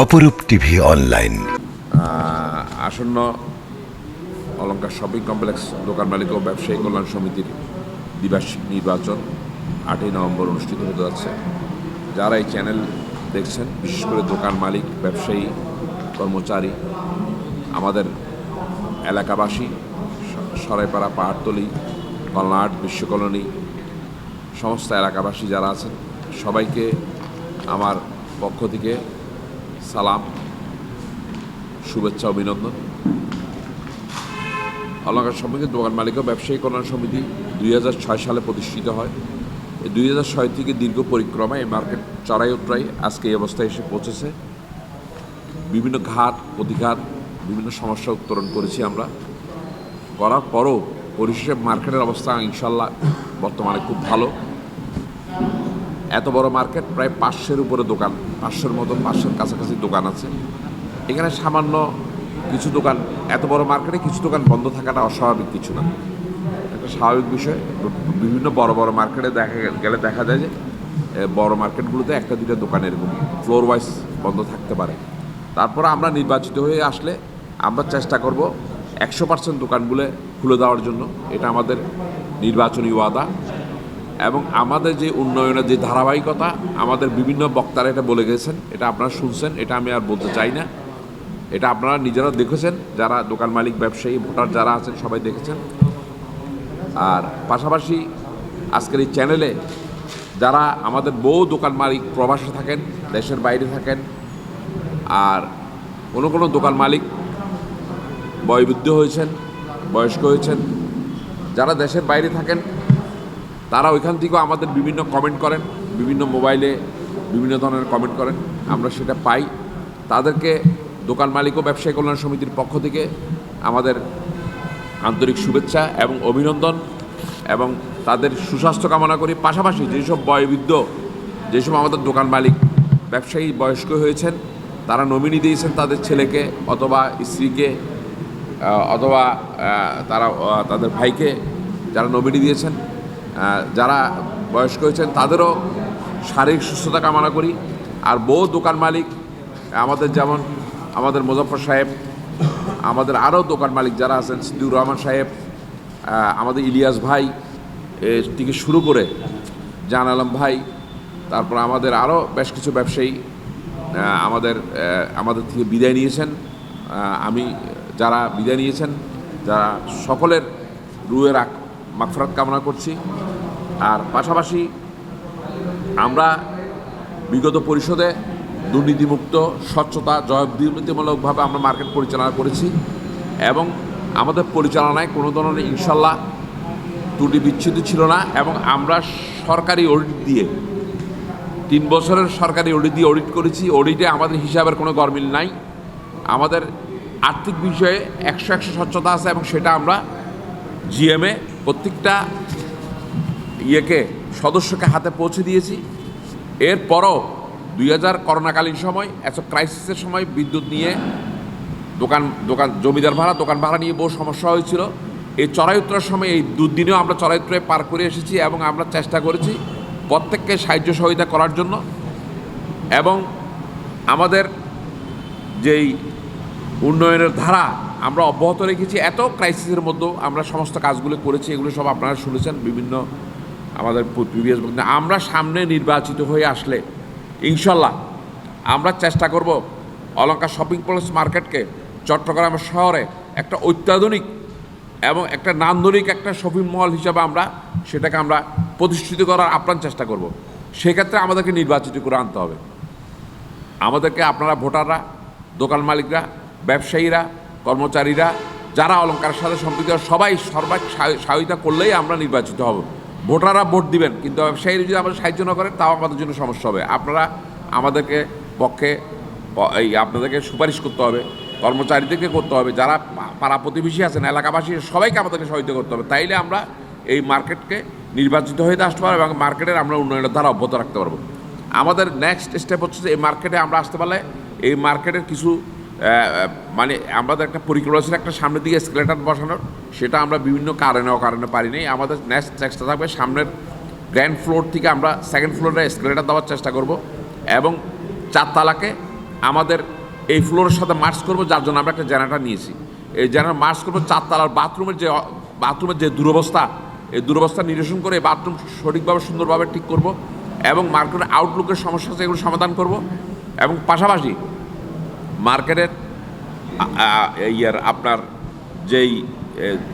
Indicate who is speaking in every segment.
Speaker 1: অপরূপ TV online.
Speaker 2: আসন্ন অলঙ্কার শপিং কমপ্লেক্স দোকান মালিক ও ব্যবসায়ী কল্যাণ সমিতির দ্বিবার্ষিক নির্বাচন আটই নভেম্বর অনুষ্ঠিত হতে যাচ্ছে। যারা এই চ্যানেল দেখছেন, বিশেষ করে দোকান মালিক, ব্যবসায়ী, কর্মচারী, আমাদের এলাকাবাসী, সরাইপাড়া, পাহাড়তলি কলনাট বিশ্বকলোনি সমস্ত এলাকাবাসী যারা আছেন, সবাইকে আমার পক্ষ থেকে সালাম, শুভেচ্ছা, অভিনন্দন। অলঙ্কার সমিতি দোকান মালিক ও ব্যবসায়ী কল্যাণ সমিতি দুই হাজার ছয় সালে প্রতিষ্ঠিত হয়। এই দুই ছয় থেকে দীর্ঘ পরিক্রমায় এই মার্কেট চড়াই উত্তরাই আজকে এই অবস্থায় এসে পৌঁছেছে। বিভিন্ন ঘাট প্রতিঘাত বিভিন্ন সমস্যা উত্তরণ করেছি আমরা। করার পরও পরিশেষে মার্কেটের অবস্থা ইনশাল্লাহ বর্তমানে খুব ভালো। এত বড় মার্কেট, প্রায় পাঁচশোর উপরে দোকান। পাঁচশোর মতন, পাঁচশোর কাছাকাছি দোকান আছে। এখানে সামান্য কিছু দোকান, এত বড় মার্কেটে কিছু দোকান বন্ধ থাকাটা অস্বাভাবিক কিছু না। একটা স্বাভাবিক বিষয়, বিভিন্ন বড় বড় মার্কেটে দেখা গেলে দেখা যায় যে বড় মার্কেটগুলোতে একটা দুটো দোকান এরকম ফ্লোর ওয়াইজ বন্ধ থাকতে পারে। তারপর আমরা নির্বাচিত হয়ে আসলে আমরা চেষ্টা করব একশো পার্সেন্ট দোকানগুলো খুলে দেওয়ার জন্য। এটা আমাদের নির্বাচনী ওয়াদা। এবং আমাদের যে উন্নয়নের যে ধারাবাহিকতা, আমাদের বিভিন্ন বক্তারা এটা বলে গেছেন, এটা আপনারা শুনছেন, এটা আমি আর বলতে চাই না। এটা আপনারা নিজেরা দেখেছেন, যারা দোকান মালিক, ব্যবসায়ী, ভোটার যারা আছেন, সবাই দেখেছেন। আর পাশাপাশি আজকের এই চ্যানেলে যারা আমাদের বহু দোকান মালিক প্রবাসে থাকেন, দেশের বাইরে থাকেন, আর কোনো কোনো দোকান মালিক বয়বৃদ্ধ হয়েছেন, বয়স্ক হয়েছেন, যারা দেশের বাইরে থাকেন তারা ওইখান থেকেও আমাদের বিভিন্ন কমেন্ট করেন, বিভিন্ন মোবাইলে বিভিন্ন ধরনের কমেন্ট করেন। আমরা সেটা পাই। তাদেরকে দোকান মালিক ও ব্যবসায়ী কল্যাণ সমিতির পক্ষ থেকে আমাদের আন্তরিক শুভেচ্ছা এবং অভিনন্দন এবং তাদের সুস্বাস্থ্য কামনা করি। পাশাপাশি যেসব বয়বৃদ্ধ, যেসব আমাদের দোকান মালিক, ব্যবসায়ী বয়স্ক হয়েছেন, তারা নমিনি দিয়েছেন তাদের ছেলেকে অথবা স্ত্রীকে অথবা তারা তাদের ভাইকে যারা নমিনি দিয়েছেন। যারা বয়স্ক হয়েছেন, তাদেরও শারীরিক সুস্থতা কামনা করি। আর বহু দোকান মালিক, আমাদের যেমন, আমাদের মুজফর সাহেব, আমাদের আরও দোকান মালিক যারা আছেন সিদ্দুর রহমান সাহেব আমাদের ইলিয়াস ভাই থেকে শুরু করে জান আলম ভাই, তারপর আমাদের আরও বেশ কিছু ব্যবসায়ী আমাদের আমাদের থেকে বিদায় নিয়েছেন। আমি, যারা বিদায় নিয়েছেন, যারা সকলের রুয়ের আক- মাগফরাত কামনা করছি। আর পাশাপাশি আমরা বিগত পরিষদে দুর্নীতিমুক্ত, স্বচ্ছতা জবাবদিহিমূলকভাবে আমরা মার্কেট পরিচালনা করেছি এবং আমাদের পরিচালনায় কোনো ধরনের ইনশাল্লাহ ত্রুটি বিচ্ছুতি ছিল না এবং আমরা সরকারি অডিট দিয়ে, তিন বছরের সরকারি অডিট দিয়ে অডিট করেছি। অডিটে আমাদের হিসাবের কোনো গরমিল নাই। আমাদের আর্থিক বিষয়ে একশো একশো স্বচ্ছতা আছে এবং সেটা আমরা জিএমএ প্রত্যেকটা ইয়েকে, সদস্যকে হাতে পৌঁছে দিয়েছি। এরপরও দুই হাজার করোনাকালীন সময় এসব ক্রাইসিসের সময় বিদ্যুৎ নিয়ে দোকান দোকান, জমিদার ভাড়া, দোকান ভাড়া নিয়ে বহু সমস্যা হয়েছিল। এই চড়াই উত্তরার সময়, এই দুদিনেও আমরা চড়াই উত্তরায় পার করে এসেছি এবং আমরা চেষ্টা করেছি প্রত্যেককে সাহায্য সহযোগিতা করার জন্য। এবং আমাদের যেই উন্নয়নের ধারা আমরা অব্যাহত রেখেছি। এত ক্রাইসিসের মধ্যেও আমরা সমস্ত কাজগুলো করেছি, এগুলো সব আপনারা শুনেছেন বিভিন্ন আমাদের প্রিভিয়াস আমরা সামনে নির্বাচিত হয়ে আসলে ইনশাল্লাহ আমরা চেষ্টা করব অলঙ্কার শপিং কমপ্লেক্স মার্কেটকে চট্টগ্রাম শহরে একটা অত্যাধুনিক এবং একটা নান্দনিক একটা শপিং মল হিসাবে আমরা সেটাকে আমরা প্রতিষ্ঠিত করার আপ্রাণ চেষ্টা করব। সেক্ষেত্রে আমাদেরকে নির্বাচিত করে আনতে হবে। আমাদেরকে আপনারা ভোটাররা, দোকান মালিকরা, ব্যবসায়ীরা কর্মচারীরা, যারা অলঙ্কারের সাথে সম্পৃক্ত, সবাই সর্বাক সহায়তা করলেই আমরা নির্বাচিত হব। ভোটাররা ভোট দিবেন, কিন্তু ব্যবসায়ীরা যদি আমাদের সাহায্য না করেন, তাও আমাদের জন্য সমস্যা হবে। আপনারা আমাদেরকে পক্ষে এই আপনাদেরকে সুপারিশ করতে হবে, কর্মচারীদেরকে করতে হবে, যারা পাড়া প্রতিবেশী আছেন, এলাকাবাসী, সবাইকে আমাদেরকে সহায়তা করতে হবে। তাইলে আমরা এই মার্কেটকে নির্বাচিত হয়ে আসতে পারব এবং মার্কেটের আমরা উন্নয়নের দ্বারা অব্যাহত রাখতে পারব। আমাদের নেক্সট স্টেপ হচ্ছে যে এই মার্কেটে আমরা আসতে পারলে এই মার্কেটের কিছু মানে আমাদের একটা পরিকল্পনা ছিল একটা সামনের দিকে স্কেলেটার বসানোর। সেটা আমরা বিভিন্ন কারণে অকারণে পারিনি আমাদের নেক্সট চেষ্টা থাকবে সামনের গ্র্যান্ড ফ্লোর থেকে আমরা সেকেন্ড ফ্লোরে স্কেলেটার দেওয়ার চেষ্টা করব। এবং চারতলাকে আমাদের এই ফ্লোরের সাথে মার্চ করব, যার জন্য আমরা একটা জেনারেটার নিয়েছি। এই জেনারেটার মার্চ করব, চারতলার বাথরুমের যে বাথরুমের যে দুরবস্থা, এই দুরবস্থা নিরসন করে বাথরুম সঠিকভাবে, সুন্দরভাবে ঠিক করব এবং মার্কেটের আউটলুকের সমস্যা আছে এগুলো সমাধান করব। এবং পাশাপাশি মার্কেটের ইয়ার আপনার যেই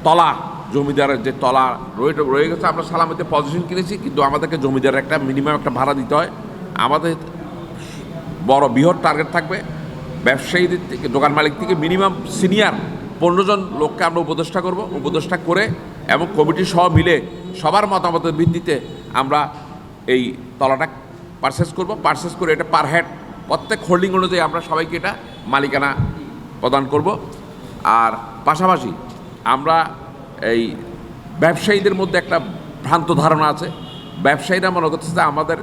Speaker 2: তলা, জমিদারের যে তলা রয়ে রয়ে গেছে, আমরা সালামিতে পজিশন কিনেছি, কিন্তু আমাদেরকে জমিদারের একটা মিনিমাম একটা ভাড়া দিতে হয়। আমাদের বড় বৃহৎ টার্গেট থাকবে ব্যবসায়ীদের থেকে, দোকান মালিক থেকে মিনিমাম সিনিয়র পনেরো জন লোককে আমরা উপদেষ্টা করব, উপদেষ্টা করে এবং কমিটি সহ মিলে সবার মতামতের ভিত্তিতে আমরা এই তলাটা পারচেস করব। পারচেস করে এটা পার হেড প্রত্যেক হোল্ডিং অনুযায়ী আমরা সবাইকে এটা মালিকানা প্রদান করব। আর পাশাপাশি আমরা এই ব্যবসায়ীদের মধ্যে একটা ভ্রান্ত ধারণা আছে। ব্যবসায়ীরা মনে করতেছে যে আমাদের,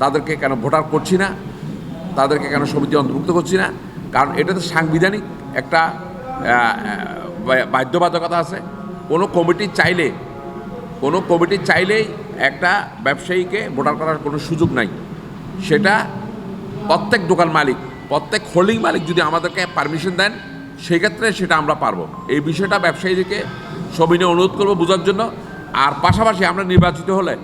Speaker 2: তাদেরকে কেন ভোটার করছি না, তাদেরকে কেন সমিতি অন্তর্ভুক্ত করছি না? কারণ এটাতে সাংবিধানিক একটা বাধ্যবাধকতা আছে। কোনো কমিটি চাইলে, কোনো কমিটি চাইলেই একটা ব্যবসায়ীকে ভোটার করার কোনো সুযোগ নাই। সেটা প্রত্যেক দোকান মালিক প্রত্যেক হোল্ডিং মালিক যদি আমাদেরকে পারমিশন দেন, সেক্ষেত্রে সেটা আমরা পারব। এই বিষয়টা ব্যবসায়ীদেরকে সবিনে অনুরোধ করব বোঝার জন্য। আর পাশাপাশি আমরা নির্বাচিত হলে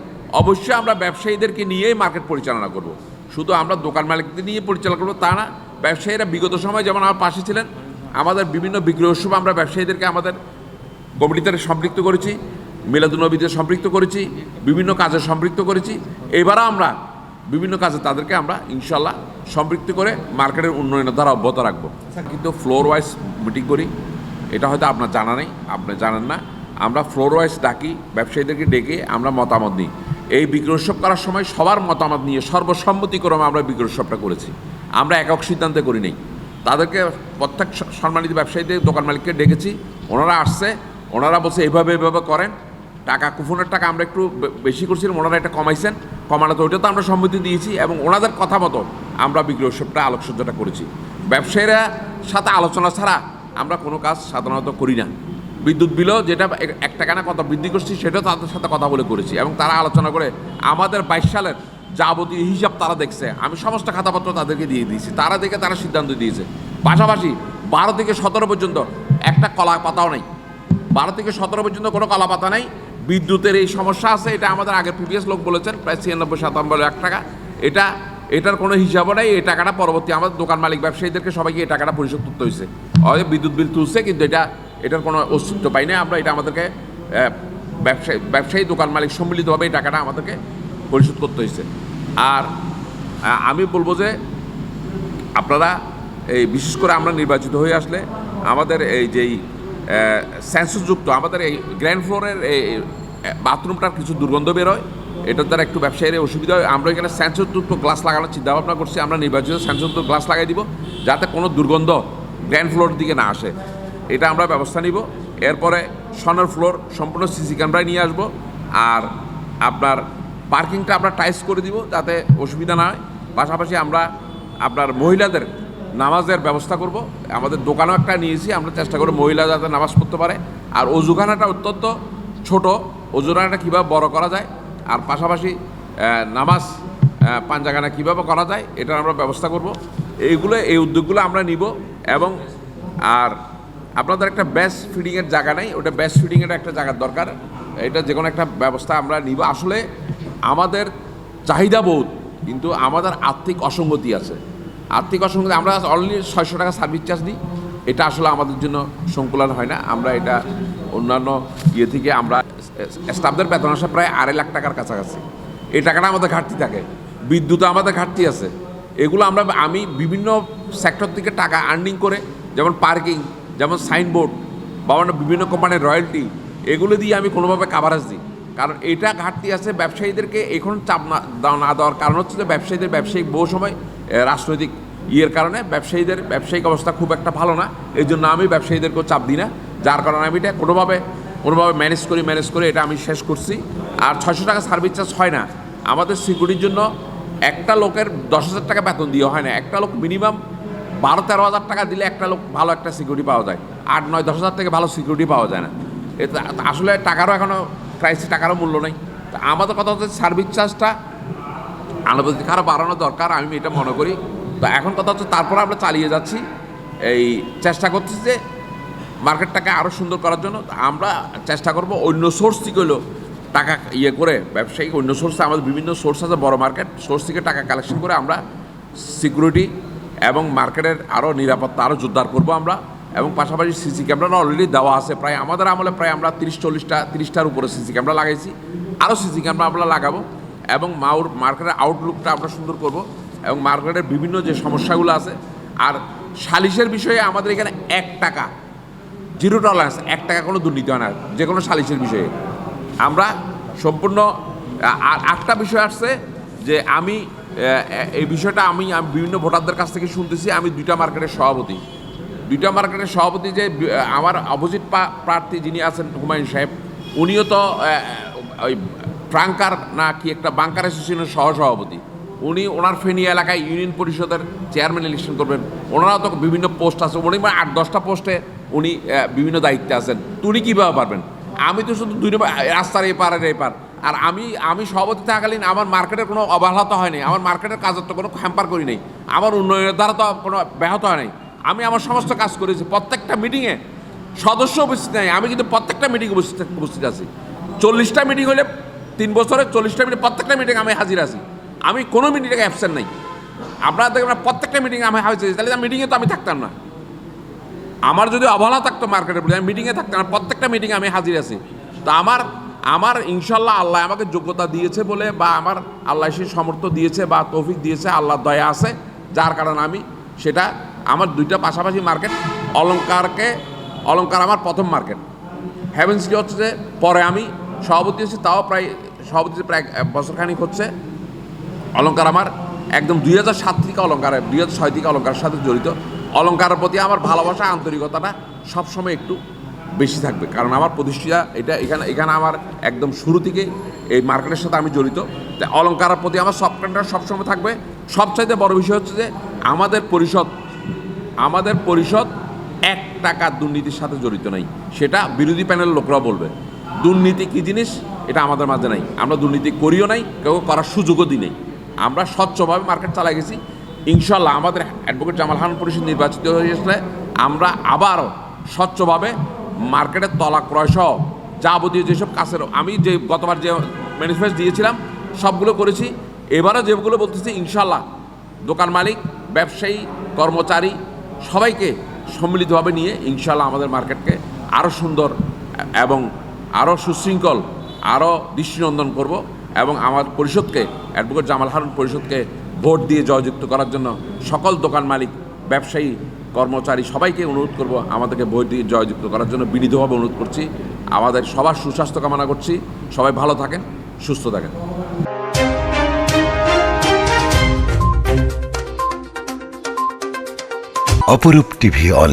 Speaker 2: অবশ্যই আমরা ব্যবসায়ীদেরকে নিয়েই মার্কেট পরিচালনা করব। শুধু আমরা দোকান মালিকদের নিয়ে পরিচালনা করব তা না, ব্যবসায়ীরা বিগত সময় যেমন আমার পাশে ছিলেন, আমাদের বিভিন্ন বিক্রয় উৎসব আমরা ব্যবসায়ীদেরকে আমাদের কমিটিতে সম্পৃক্ত করেছি মিলাদুনবীতে সম্পৃক্ত করেছি, বিভিন্ন কাজে সম্পৃক্ত করেছি। এবারও আমরা বিভিন্ন কাজে তাদেরকে আমরা ইনশাল্লাহ সম্পৃক্ত করে মার্কেটের উন্নয়নের দ্বারা অব্যাহত রাখব। কিন্তু ফ্লোর ওয়াইজ মিটিং করি এটা হয়তো আপনার জানা নেই আপনি জানেন না। আমরা ফ্লোর ওয়াইজ ডাকি ব্যবসায়ীদেরকে ডেকে আমরা মতামত নিই। এই বিক্রয় উৎসব করার সময় সবার মতামত নিয়ে সর্বসম্মতিক্রমে আমরা বিক্রয়সবটা করেছি। আমরা একক সিদ্ধান্তে করি নেই। তাদেরকে প্রত্যেক সম্মানিত ব্যবসায়ীদের দোকান মালিককে ডেকেছি ওনারা আসছে ওনারা বলছে এইভাবে এইভাবে করেন। টাকা কুফনের টাকা আমরা একটু বেশি করছিলাম ওনারা এটা কমাইছেন। কমানো তো ওইটা তো আমরা সম্মতি দিয়েছি এবং ওনাদের কথা মতো আমরা বিক্রয় উৎসবটা আলোকসজ্জাটা করেছি। ব্যবসায়ীরা সাথে আলোচনা ছাড়া আমরা কোনো কাজ সাধারণত করি না। বিদ্যুৎ বিলও যেটা এক- টাকা না কত বৃদ্ধি করছি, সেটাও তাদের সাথে কথা বলে করেছি এবং তারা আলোচনা করে আমাদের বাইশ সালের যাবতীয় হিসাব তারা দেখছে। আমি সমস্ত খাতাপত্র তাদেরকে দিয়ে দিয়েছি। তারা দেখে তারা সিদ্ধান্ত দিয়েছে। পাশাপাশি বারো থেকে সতেরো পর্যন্ত একটা কলা পাতাও নেই। বারো থেকে সতেরো পর্যন্ত কোনো কলা পাতা নেই। বিদ্যুতের এই সমস্যা আছে, এটা আমাদের আগে প্রিভিয়াস লোক বলেছেন, প্রায় ছিয়ানব্বই, সাতানব্বই লাখ টাকা। এটা এটার কোনো হিসাবও নেই, এই টাকাটা পরবর্তী আমাদের দোকান মালিক ব্যবসায়ীদেরকে সবাইকে এই টাকাটা পরিশোধ করতে হয়েছে। হয়তো বিদ্যুৎ বিল তুলছে, কিন্তু এটা, এটার কোনো অস্তিত্ব পাই না আমরা এটা আমাদেরকে ব্যবসায়ী ব্যবসায়ী দোকান মালিক সম্মিলিতভাবে এই টাকাটা আমাদেরকে পরিশোধ করতে হয়েছে। আর আমি বলব যে, আপনারা এই বিশেষ করে আমরা নির্বাচিত হয়ে আসলে আমাদের এই যেই সেন্সসযুক্ত আমাদের এই গ্র্যান্ড ফ্লোরের এই বাথরুমটার কিছু দুর্গন্ধ বেরোয়। এটার দ্বারা একটু ব্যবসায়ীর অসুবিধা হয়। আমরা এখানে সেন্সরযুক্ত গ্লাস লাগানোর চিন্তা ভাবনা করছি। আমরা নির্বাচিত সেন্সরযুক্ত গ্লাস লাগাই দিব, যাতে কোনো দুর্গন্ধ গ্র্যান্ড ফ্লোরের দিকে না আসে। এটা আমরা ব্যবস্থা নিব। এরপরে সনের ফ্লোর সম্পূর্ণ সিসি ক্যামেরায় নিয়ে আসব। আর আপনার পার্কিংটা আমরা টাইস করে দিব, যাতে অসুবিধা না হয়। পাশাপাশি আমরা আপনার মহিলাদের নামাজের ব্যবস্থা করব। আমাদের দোকানও একটা নিয়েছি। আমরা চেষ্টা করব মহিলা যাতে নামাজ পড়তে পারে। আর অজুখানাটা অত্যন্ত ছোট। অজুখানাটা কীভাবে বড় করা যায় আর পাশাপাশি নামাজ পাঞ্জাগানা কীভাবে করা যায়, এটার আমরা ব্যবস্থা করব। এইগুলো, এই উদ্যোগগুলো আমরা নিব এবং আর আপনাদের একটা ব্যাস ফিডিংয়ের জায়গা নেই, ওটা ব্যাস ফিডিংয়ের একটা জায়গার দরকার। এটা যে কোনো একটা ব্যবস্থা আমরা নিব। আসলে আমাদের চাহিদা বহুত, কিন্তু আমাদের আর্থিক অসঙ্গতি আছে। আর্থিক অসঙ্গতি, আমরা অলরেডি ছয়শো টাকা সার্ভিস চার্জ দিই। এটা আসলে আমাদের জন্য সংকুলন হয় না। আমরা এটা অন্যান্য ইয়ে থেকে আমরা স্টাফদের বেতন আসে প্রায় আড়াই লাখ টাকার কাছাকাছি। এই টাকাটা আমাদের ঘাটতি থাকে। বিদ্যুতে আমাদের ঘাটতি আছে। এগুলো আমরা, আমি বিভিন্ন সেক্টর থেকে টাকা আর্নিং করে, যেমন পার্কিং যেমন সাইনবোর্ড বা অন্য বিভিন্ন কোম্পানির রয়্যালটি এগুলো দিয়ে আমি কোনোভাবে কাভারেজ দিই। কারণ এটা ঘাটতি আছে ব্যবসায়ীদেরকে এখন চাপ না না দেওয়ার কারণ হচ্ছে যে ব্যবসায়ীদের ব্যবসায়িক বহু সময় রাজনৈতিক ইয়ের কারণে ব্যবসায়ীদের ব্যবসায়িক অবস্থা খুব একটা ভালো না। এই জন্য আমি ব্যবসায়ীদেরকেও চাপ দিই না। যার কারণে আমি এটা কোনোভাবে কোনোভাবে ম্যানেজ করি ম্যানেজ করে এটা আমি শেষ করছি। আর ছয়শো টাকা সার্ভিস চার্জ হয় না। আমাদের সিকিউরিটির জন্য একটা লোকের দশ হাজার টাকা বেতন দিয়ে হয় না। একটা লোক মিনিমাম বারো তেরো হাজার টাকা দিলে একটা লোক ভালো একটা সিকিউরিটি পাওয়া যায়। আট, নয়, দশ হাজার থেকে ভালো সিকিউরিটি পাওয়া যায় না। এটা আসলে টাকারও এখনও ক্রাইসিস টাকারও মূল্য নেই। তো আমাদের কথা হচ্ছে সার্ভিস চার্জটা আনুপাতিক আরও বাড়ানো দরকার, আমি এটা মনে করি। তো এখন কথা হচ্ছে তারপরে আমরা চালিয়ে যাচ্ছি। এই চেষ্টা করছি যে মার্কেটটাকে আরও সুন্দর করার জন্য আমরা চেষ্টা করব অন্য সোর্স থেকে হলো টাকা ইয়ে করে ব্যবসায়িক অন্য সোর্সে আমাদের বিভিন্ন সোর্স আছে, বড় মার্কেট সোর্স থেকে টাকা কালেকশন করে আমরা সিকিউরিটি এবং মার্কেটের আরও নিরাপত্তা আরও জোরদার করব আমরা। এবং পাশাপাশি সিসি ক্যামেরা অলরেডি দেওয়া আছে। প্রায় আমাদের আমলে প্রায় আমরা তিরিশ, চল্লিশটা, তিরিশটার উপরে সিসি ক্যামেরা লাগাইছি। আরও সিসি ক্যামেরা আমরা লাগাবো। এবং মাউর মার্কেটের আউটলুকটা আমরা সুন্দর করব। এবং মার্কেটের বিভিন্ন যে সমস্যাগুলো আছে, আর সালিশের বিষয়ে আমাদের এখানে এক টাকা জিরো টলারেন্স এক টাকা কোনো দুর্নীতি হয় না যে কোনো সালিশের বিষয়ে। আমরা সম্পূর্ণ, আ- আর একটা বিষয় আসছে যে আমি এই বিষয়টা আমি বিভিন্ন ভোটারদের কাছ থেকে শুনতেছি, আমি দুইটা মার্কেটের সভাপতি। দুইটা মার্কেটের সভাপতি যে আমার অপোজিট প্রার্থী যিনি আছেন হুমায়ুন সাহেব, উনিও তো ওই ট্রাঙ্কার না কি একটা বাংকার অ্যাসোসিয়েশনের সহসভাপতি। উনি ওনার ফেনী এলাকায় ইউনিয়ন পরিষদের চেয়ারম্যান ইলেকশন করবেন। ওনারাও তো বিভিন্ন পোস্ট আছে, উনি আট, দশটা পোস্টে উনি বিভিন্ন দায়িত্বে আছেন। উনি কীভাবে পারবেন? আমি তো শুধু দুই রাস্তার এই পার আর এই পার আর আমি আমি সভাপতি থাকালীন আমার মার্কেটের কোনো অবহেলাতা হয়নি আমার মার্কেটের কাজের তো কোনো হ্যাম্পার করি নাই। আমার উন্নয়নের দ্বারা তো কোনো ব্যাহত হয় নাই। আমি আমার সমস্ত কাজ করেছি। প্রত্যেকটা মিটিংয়ে সদস্য উপস্থিত নাই। আমি কিন্তু প্রত্যেকটা মিটিং উপস্থিত উপস্থিত আছি। চল্লিশটা মিটিং হলে তিন বছরে চল্লিশটা মিটিং প্রত্যেকটা মিটিং আমি হাজির আছি। আমি কোনো মিটিংয়ে অ্যাবসেন্ট নাই। আপনারা দেখবেন প্রত্যেকটা মিটিং আমি হাজির আছি। তাহলে মিটিংয়ে তো আমি থাকতাম না। আমার যদি অবহেলা থাকতো মার্কেটের প্রতি, আমি মিটিংয়ে থাকতাম প্রত্যেকটা মিটিংয়ে আমি হাজির আছি। তো আমার আমার ইনশাল্লাহ আল্লাহ আমাকে যোগ্যতা দিয়েছে বলে বা আমার আল্লাহ সেই সমর্থ দিয়েছে বা তৌফিক দিয়েছে আল্লাহ দয়া আছে, যার কারণে আমি সেটা আমার দুইটা পাশাপাশি মার্কেট অলংকারকে, অলংকার আমার প্রথম মার্কেট হ্যাভেন সিটি হচ্ছে যে পরে আমি সভাপতি হচ্ছি তাও প্রায়, সভাপতি প্রায় বছরখানিক হচ্ছে। অলংকার আমার একদম দুই হাজার সাত থেকে অলঙ্কার দুই হাজার ছয় থেকে অলঙ্কারের সাথে জড়িত। অলঙ্কারের প্রতি আমার ভালোবাসা, আন্তরিকতাটা সবসময় একটু বেশি থাকবে। কারণ আমার প্রতিষ্ঠা এটা এখানে এখানে আমার একদম শুরু থেকে এই মার্কেটের সাথে আমি জড়িত। তাই অলঙ্কারের প্রতি আমার সবটা সবসময় থাকবে। সবচাইতে বড় বিষয় হচ্ছে যে, আমাদের পরিষদ আমাদের পরিষদ এক টাকা দুর্নীতির সাথে জড়িত নাই। সেটা বিরোধী প্যানেলের লোকরা বলবে। দুর্নীতি কী জিনিস? এটা আমাদের মাঝে নাই। আমরা দুর্নীতি করিও নাই, কেউ করার সুযোগও দিই নাই। আমরা স্বচ্ছভাবে মার্কেট চালাই গেছি। ইনশাল্লাহ আমাদের অ্যাডভোকেট জামাল খান পরিষদ নির্বাচিত হয়ে আসলে আমরা আবারও স্বচ্ছভাবে মার্কেটের তলা ক্রয় সহ যাবতীয় যেসব কাছের আমি যে গতবার যে ম্যানিফেস্ট দিয়েছিলাম, সবগুলো করেছি। এবারও যেগুলো বলতেছি ইনশাল্লাহ দোকান মালিক, ব্যবসায়ী, কর্মচারী সবাইকে সম্মিলিতভাবে নিয়ে ইনশাল্লাহ আমাদের মার্কেটকে আরও সুন্দর এবং আরও সুশৃঙ্খল, আরও দৃষ্টিনন্দন করব এবং আমার পরিষদকে, অ্যাডভোকেট জামাল হারুন পরিষদকে ভোট দিয়ে জয়যুক্ত করার জন্য সকল দোকান মালিক, ব্যবসায়ী, কর্মচারী সবাইকে অনুরোধ করব আমাদেরকে ভোট দিয়ে জয়যুক্ত করার জন্য বিনীতভাবে অনুরোধ করছি। আমাদের সবার সুস্বাস্থ্য কামনা করছি। সবাই ভালো থাকেন, সুস্থ থাকেন।
Speaker 1: অপরূপ টিভি